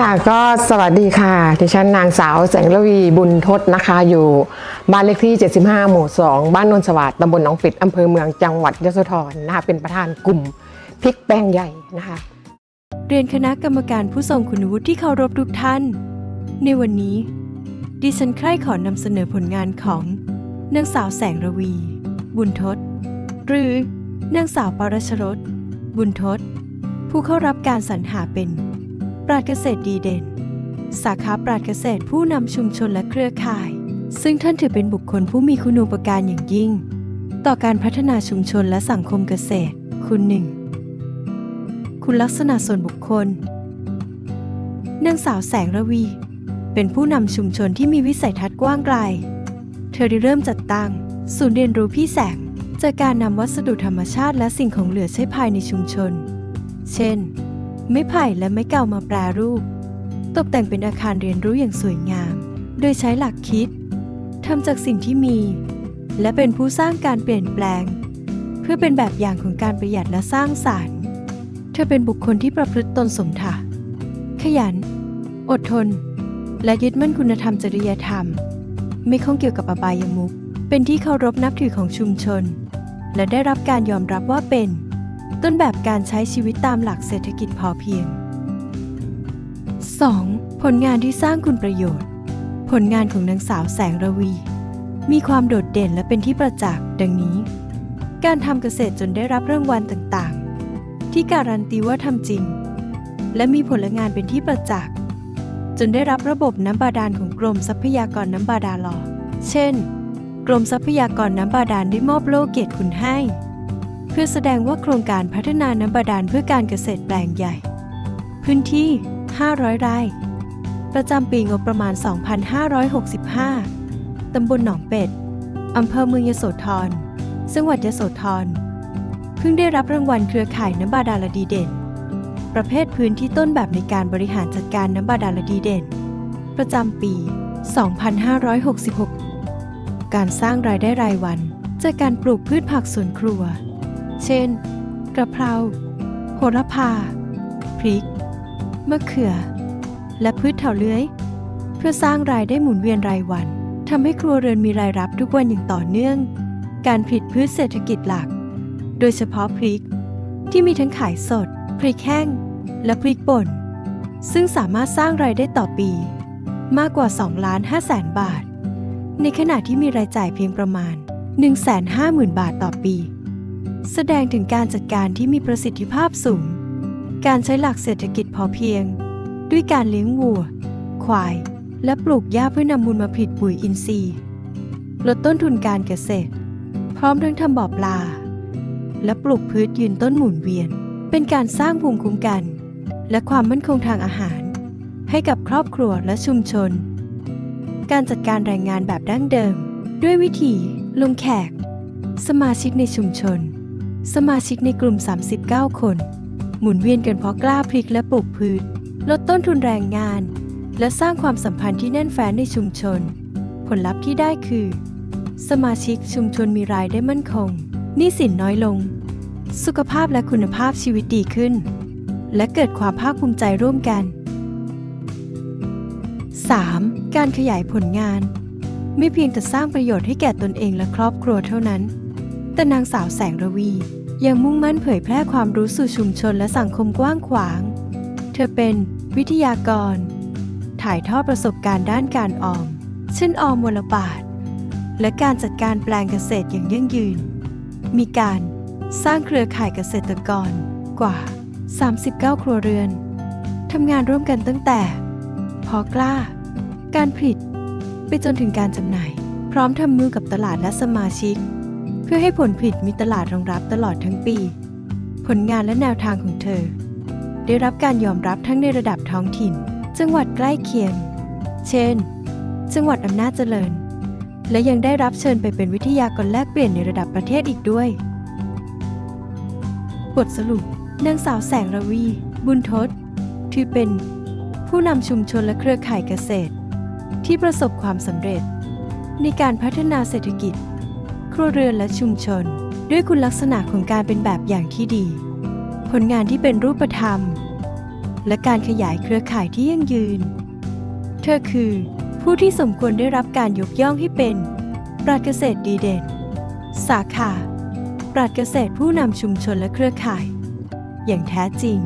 ค่ะก็สวัสดีค่ะดิฉันนางสาวแสงระวีบุญทศนะคะ อยู่บ้านเลขที่ 75 หมู่ 2 บ้านนนสวัสดิ์ตำบลหนองปิดอำเภอเมืองจังหวัดยโสธรนะคะเป็นประธานกลุ่มพริกแป้งใหญ่นะคะ เรียนคณะกรรมการผู้ทรงคุณวุฒิที่เคารพทุกท่าน ในวันนี้ ดิฉันใคร่ขอนำเสนอผลงานของนางสาวแสงระวี บุญทศหรือนางสาวปรชรสบุญทศผู้เข้ารับการสรรหาเป็น ปราชเกษตรดีเด่น สาขาปราชเกษตรผู้นำชุมชนและเครือข่าย ซึ่งท่านถือเป็นบุคคลผู้มีคุณูปการอย่างยิ่ง ต่อการพัฒนาชุมชนและสังคมเกษตร คุณหนึ่งคุณลักษณะส่วนบุคคลนางสาวแสงระวี เป็นผู้นำชุมชนที่มีวิสัยทัศน์กว้างไกล เธอได้เริ่มจัดตั้ง ศูนย์เรียนรู้พี่แสงจากการนำวัสดุธรรมชาติและสิ่งของเหลือใช้ภายในชุมชน เช่น ไม้ไผ่และไม้เก่ามาแปรรูป ตกแต่งเป็นอาคารเรียนรู้อย่างสวยงาม โดยใช้หลักคิดทำจากสิ่งที่มี และเป็นผู้สร้างการเปลี่ยนแปลง เพื่อเป็นแบบอย่างของการประหยัดและสร้างสรรค์ เธอเป็นบุคคลที่ประพฤติตนสมถะ ขยัน อดทน และยึดมั่นคุณธรรมจริยธรรม ไม่ข้องเกี่ยวกับอบายมุขเป็นที่เคารพนับถือของชุมชน และได้รับการยอมรับว่าเป็น ต้นแบบการใช้ชีวิตตามหลักเศรษฐกิจพอเพียง 2. ผลงานที่สร้างคุณประโยชน์ ผลงานของนางสาวแสงระวี มีความโดดเด่นและเป็นที่ประจักษ์ดังนี้ การทำเกษตรจนได้รับรางวัลต่างๆ ที่การันตีว่าทำจริง และมีผลงานเป็นที่ประจักษ์จนได้รับระบบน้ำบาดาลของกรมทรัพยากรน้ำบาดาลหลอเช่น กรมทรัพยากรน้ำบาดาลได้มอบโล่เกียรติคุณให้ พื่อแสดงว่าโครงการพัฒนาน้ำบาดาลเพื่อการเกษตรแปลงใหญ่ พื้นที่ 500 ไร่ ประจำปีงบประมาณ 2,565 ตำบลหนองเป็ด อำเภอเมืองยโสธร จังหวัดยโสธร เพิ่งได้รับรางวัลเครือข่ายน้ำบาดาลดีเด่น ประเภทพื้นที่ต้นแบบในการบริหารจัดการน้ำบาดาลดีเด่น ประจำปี 2566 การสร้างรายได้รายวันจากการปลูกพืชผักสวนครัว เช่น กระเพรา โหระพา พริก มะเขือ และพืชเถาเลื้อย เพื่อสร้างรายได้หมุนเวียนรายวันทำให้ครัวเรือนมีรายรับทุกวันอย่างต่อเนื่อง การผลิตพืชเศรษฐกิจหลัก โดยเฉพาะพริก ที่มีทั้งขายสด พริกแห้ง และพริกป่น ซึ่งสามารถสร้างรายได้ต่อปี มากกว่า2ล้าน5แสนบาท ในขณะที่มีรายจ่ายเพียงประมาณ 150,000 บาทต่อปี แสดงถึงการจัดการที่มีประสิทธิภาพสูง การใช้หลักเศรษฐกิจพอเพียง ด้วยการเลี้ยงวัว ควาย และปลูกหญ้าเพื่อนำมูลมาผลิตปุ๋ยอินทรีย์ ลดต้นทุนการเกษตร พร้อมทั้งทำบ่อปลา และปลูกพืชยืนต้นหมุนเวียน เป็นการสร้างภูมิคุ้มกัน และความมั่นคงทางอาหาร ให้กับครอบครัวและชุมชน การจัดการแรงงานแบบดั้งเดิม ด้วยวิธีลงแขก สมาชิกในชุมชน สมาชิกในกลุ่ม 39 คน หมุนเวียนกันเพาะกล้าพริกและปลูกพืช ลดต้นทุนแรงงาน และสร้างความสัมพันธ์ที่แน่นแฟ้นในชุมชน ผลลัพธ์ที่ได้คือ สมาชิกชุมชนมีรายได้มั่นคงหนี้สินน้อยลง สุขภาพและคุณภาพชีวิตดีขึ้น และเกิดความภาคภูมิใจร่วมกัน 3. การขยายผลงาน ไม่เพียงแต่สร้างประโยชน์ให้แก่ตนเองและครอบครัวเท่านั้น แต่นางสาวแสงระวี ยังมุ่งมั่นเผยแพร่ความรู้สู่ชุมชนและสังคมกว้างขวาง เธอเป็นวิทยากร ถ่ายทอดประสบการณ์ด้านการออม เช่นออมวลบาท และการจัดการแปลงเกษตรอย่างยั่งยืน มีการสร้างเครือข่ายเกษตรกรกว่า 39 ครัวเรือน ทำงานร่วมกันตั้งแต่ พอกล้า การผลิต ไปจนถึงการจำหน่าย พร้อมทำมือกับตลาดและสมาชิก เพื่อให้ผลผลิตมีตลาดรองรับตลอดทั้งปี ผลงานและแนวทางของเธอ ได้รับการยอมรับทั้งในระดับท้องถิ่น จังหวัดใกล้เคียง เช่น จังหวัดอำนาจเจริญ และยังได้รับเชิญไปเป็นวิทยากรแลกเปลี่ยนในระดับประเทศอีกด้วย บทสรุปนางสาวแสงระวี บุญทศถือเป็นผู้นำชุมชนและเครือข่ายเกษตร ที่ประสบความสำเร็จ ในการพัฒนาเศรษฐกิจ ครัวเรือนและชุมชน ด้วยคุณลักษณะของการเป็นแบบอย่างที่ดี ผลงานที่เป็นรูปธรรม และการขยายเครือข่ายที่ยั่งยืน เธอคือผู้ที่สมควรได้รับการยกย่องให้เป็น ปราชญ์เกษตรดีเด่น สาขา ปราชญ์เกษตรผู้นำชุมชนและเครือข่าย อย่างแท้จริง